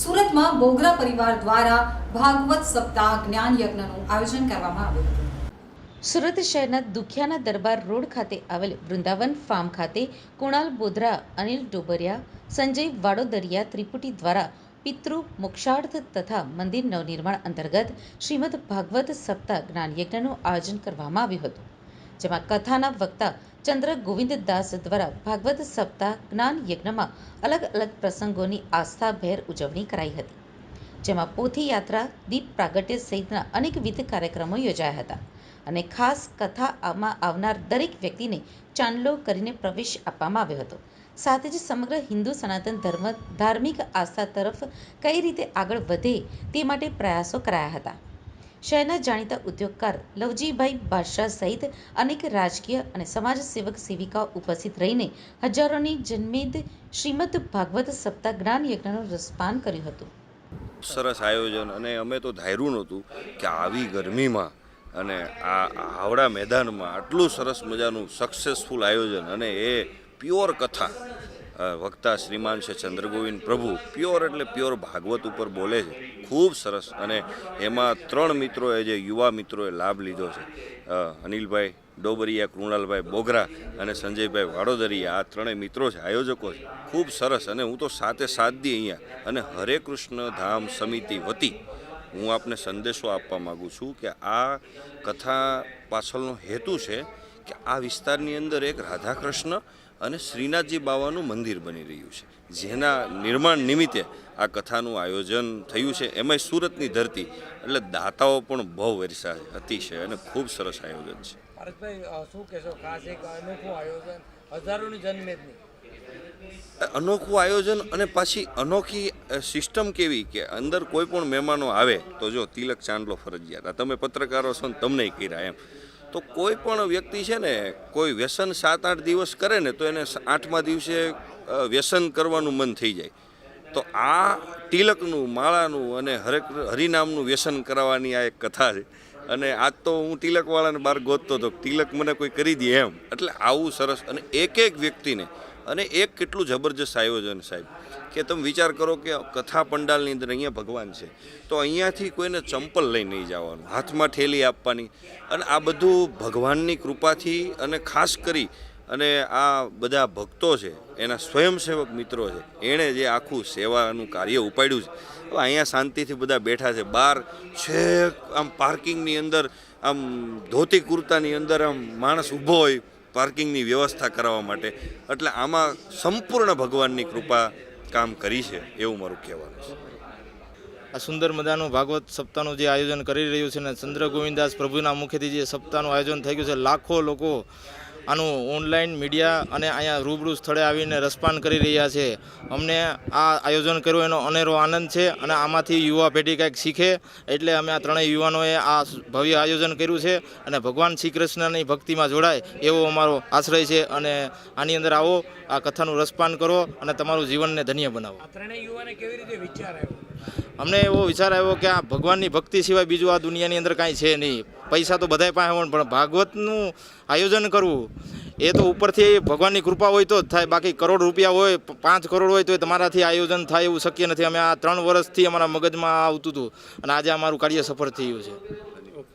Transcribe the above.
સુરતમાં બોગરા પરિવાર દ્વારા ભાગવત સપ્તાહ જ્ઞાન યજ્ઞનું આયોજન કરવામાં આવ્યું હતું. સુરત શહેરના દુખિયાના દરબાર રોડ ખાતે આવેલ વૃંદાવન ફાર્મ ખાતે કુણાલ બોધરા, અનિલ ડોબરિયા, સંજય વાડોદરિયા ત્રિપુટી દ્વારા પિતૃ મોક્ષાર્થ તથા મંદિર નવનિર્માણ અંતર્ગત શ્રીમદ ભાગવત સપ્તાહ જ્ઞાન યજ્ઞનું આયોજન કરવામાં આવ્યું હતું. જેમાં કથાના વક્તા ચંદ્ર ગોવિંદદાસ દ્વારા ભાગવત સપ્તાહ, જ્ઞાન યજ્ઞમાં અલગ અલગ પ્રસંગોની આસ્થાભેર ઉજવણી કરાઈ હતી, જેમાં પોથી યાત્રા દીપ પ્રાગટ્ય સહિતના અનેકવિધ કાર્યક્રમો યોજાયા હતા અને ખાસ કથામાં આવનાર દરેક વ્યક્તિને ચાંદલો કરીને પ્રવેશ આપવામાં આવ્યો હતો. સાથે જ સમગ્ર હિન્દુ સનાતન ધર્મ ધાર્મિક આસ્થા તરફ કઈ રીતે આગળ વધે તે માટે પ્રયાસો કરાયા હતા. શહેરના જાણીતા ઉદ્યોગકાર લવજીભાઈ બાદશાહ સહિત અનેક રાજકીય અને સમાજ સેવક સેવિકાઓ ઉપસ્થિત રહીને હજારોની જન્મેદ શ્રીમદ ભાગવત સપ્તાહ જ્ઞાન યજ્ઞનું રસપાન કર્યું હતું. સરસ આયોજન અને અમે તો ધાર્યું નહોતું કે આવી ગરમીમાં અને આ હાવડા મેદાનમાં આટલું સરસ મજાનું સક્સેસફુલ આયોજન અને એ પ્યોર કથા વક્તા શ્રીમાન છે ચંદ્રગોવિંદ પ્રભુ. પ્યોર એટલે પ્યોર ભાગવત ઉપર બોલે છે. ખૂબ સરસ અને એમાં ત્રણ મિત્રોએ જે યુવા મિત્રોએ લાભ લીધો છે. અનિલભાઈ ડોબરિયા, કૃણાલભાઈ બોગરા અને સંજયભાઈ વાડોદરિયા, આ ત્રણેય મિત્રો છે, આયોજકો છે. ખૂબ સરસ અને હું તો સાથે સાથ દી અહીંયા અને હરે કૃષ્ણ ધામ સમિતિ વતી હું આપને સંદેશો આપવા માગું છું કે આ કથા પાછળનો હેતુ છે કે આ વિસ્તારની અંદર એક રાધા કૃષ્ણ અને શ્રીનાથજી બાવાનું મંદિર બની રહ્યું છે. જેના નિર્માણ નિમિત્તે આ કથાનું આયોજન થયું છે. એમાંય સુરતની ધરતી એટલે દાતાઓ પણ બહુ વરસા છે અને ખૂબ સરસ આયોજન છે. ભારતભાઈ શું કહેશો? ખાસ એક અનોખું આયોજન હજારોની જનમેદની. અનોખું આયોજન અને પાછી અનોખી સિસ્ટમ કેવી કે અંદર કોઈ પણ મહેમાનો આવે તો જો તિલક ચાંદલો ફરજિયાત. તમે પત્રકારો છો ને તમને કર્યા એમ. તો કોઈ પણ વ્યક્તિ છે ને, કોઈ વ્યસન સાત આઠ દિવસ કરે ને, તો એને આઠમા દિવસે વ્યસન કરવાનું મન થઈ જાય. તો આ તિલકનું, માળાનું અને હરે હરિનામનું વ્યસન કરાવવાની આ એક કથા છે. અને આજ તો હું તિલકવાળાને બહાર ગોતતો હતો, તિલક મને કોઈ કરી દે એમ. એટલે આવું સરસ, અને એક એક વ્યક્તિને અને એક કેટલું જબરજસ્ત આયોજન સાહેબ, કે તમે વિચાર કરો કે કથા પંડાલની અંદર અહીંયા ભગવાન છે, તો અહીંયાથી કોઈને ચંપલ લઈ નહીં જવાનું, હાથમાં ઠેલી આપવાની. અને આ બધું ભગવાનની કૃપાથી અને ખાસ કરી અને આ બધા ભક્તો છે, એના સ્વયંસેવક મિત્રો છે, એણે જે આખું સેવાનું કાર્ય ઉપાડ્યું છે. હવે અહીંયા શાંતિથી બધા બેઠા છે બહાર છેક આમ પાર્કિંગની અંદર, આમ ધોતી કુર્તાની અંદર આમ માણસ ઊભો હોય પાર્કિંગની વ્યવસ્થા કરાવવા માટે. એટલે આમાં સંપૂર્ણ ભગવાનની કૃપા કામ કરી છે એવું મારું કહેવાનું છે. આ સુંદર મજાનું ભાગવત સપ્તાહનું જે આયોજન કરી રહ્યું છે ને ચંદ્ર ગોવિંદાસ પ્રભુના મુખેથી જે સપ્તાહનું આયોજન થઈ ગયું છે, લાખો લોકો આનું ઓનલાઈન મીડિયા અને અહીંયા રૂબરૂ સ્થળે આવીને રસપાન કરી રહ્યા છે. અમને આ આયોજન કર્યું, એનો અનેરો આનંદ છે અને આમાંથી યુવા પેઢી કંઈક શીખે એટલે અમે આ ત્રણેય યુવાનોએ આ ભવ્ય આયોજન કર્યું છે અને ભગવાન શ્રી કૃષ્ણની ભક્તિમાં જોડાય એવો અમારો આશ્રય છે અને આની અંદર આવો, આ કથાનું રસપાન કરો અને તમારું જીવનને ધન્ય બનાવો. ત્રણેય યુવાને કેવી રીતે વિચાર આવ્યો? અમને એવો વિચાર આવ્યો કે આ ભગવાનની ભક્તિ સિવાય બીજું આ દુનિયાની અંદર કાંઈ છે નહીં. પૈસા તો બધાય પાસે હોય, પણ ભાગવતનું આયોજન કરવું, એ તો ઉપરથી ભગવાનની કૃપા હોય તો જ થાય. બાકી કરોડ રૂપિયા હોય પાંચ કરોડ હોય તો તમારાથી આયોજન થાય એવું શક્ય નથી. અમે આ ત્રણ વર્ષથી અમારા મગજમાં આવતું હતું અને આજે અમારું કાર્ય સફળ થયું છે.